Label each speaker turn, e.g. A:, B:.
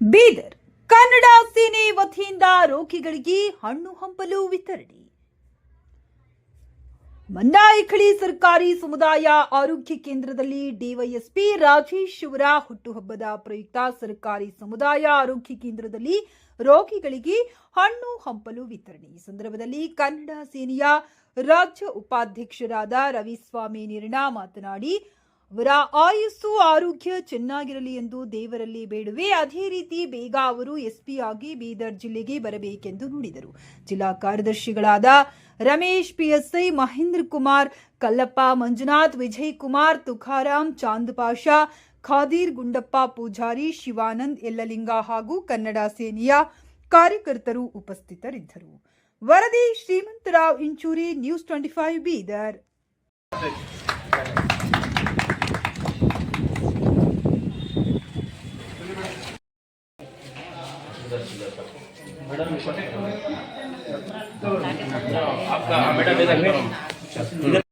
A: ಬೀದರ್, ಕನ್ನಡ ಸೇನೆ ವತಿಯಿಂದ ರೋಗಿಗಳಿಗೆ ಹಣ್ಣು ಹಂಪಲು ವಿತರಣೆ. ಮಂದಾಯಿಖಳಿ ಸರ್ಕಾರಿ ಸಮುದಾಯ ಆರೋಗ್ಯ ಕೇಂದ್ರದಲ್ಲಿ ಡಿವೈಎಸ್ಪಿ ರಾಜೇಶ್ ಅವರ ಹುಟ್ಟುಹಬ್ಬದ ಪ್ರಯುಕ್ತ ಸರ್ಕಾರಿ ಸಮುದಾಯ ಆರೋಗ್ಯ ಕೇಂದ್ರದಲ್ಲಿ ರೋಗಿಗಳಿಗೆ ಹಣ್ಣು ಹಂಪಲು ವಿತರಣೆ. ಈ ಸಂದರ್ಭದಲ್ಲಿ ಕನ್ನಡ ಸೇನೆಯ ರಾಜ್ಯ ಉಪಾಧ್ಯಕ್ಷರಾದ ರವಿಸ್ವಾಮಿ ನಿರ್ಣಾ ಮಾತನಾಡಿ ಅವರ ಆಯುಸ್ಸು ಆರೋಗ್ಯ ಚೆನ್ನಾಗಿರಲಿ ಎಂದು ದೇವರಲ್ಲಿ ಬೇಡುವೆ. ಅದೇ ರೀತಿ ಬೇಗ ಅವರು ಎಸ್ಪಿ ಆಗಿ ಬೀದರ್ ಜಿಲ್ಲೆಗೆ ಬರಬೇಕೆಂದು ನುಡಿದರು. ಜಿಲ್ಲಾ ಕಾರ್ಯದರ್ಶಿಗಳಾದ ರಮೇಶ್, ಪಿಎಸ್ಐ, ಮಹೇಂದ್ರ ಕುಮಾರ್, ಕಲ್ಲಪ್ಪ, ಮಂಜುನಾಥ್, ವಿಜಯ್ ಕುಮಾರ್, ತುಕಾರಾಮ್, ಚಾಂದ್ ಪಾಷಾ, ಖಾದೀರ್, ಗುಂಡಪ್ಪ ಪೂಜಾರಿ, ಶಿವಾನಂದ್, ಯಲ್ಲಲಿಂಗ ಹಾಗೂ ಕನ್ನಡ ಸೇನೆಯ ಕಾರ್ಯಕರ್ತರು ಉಪಸ್ಥಿತರಿದ್ದರು. ವರದಿ Shrimantrao Inchuri, news twenty five Bidar.
B: Madam आपका मैडम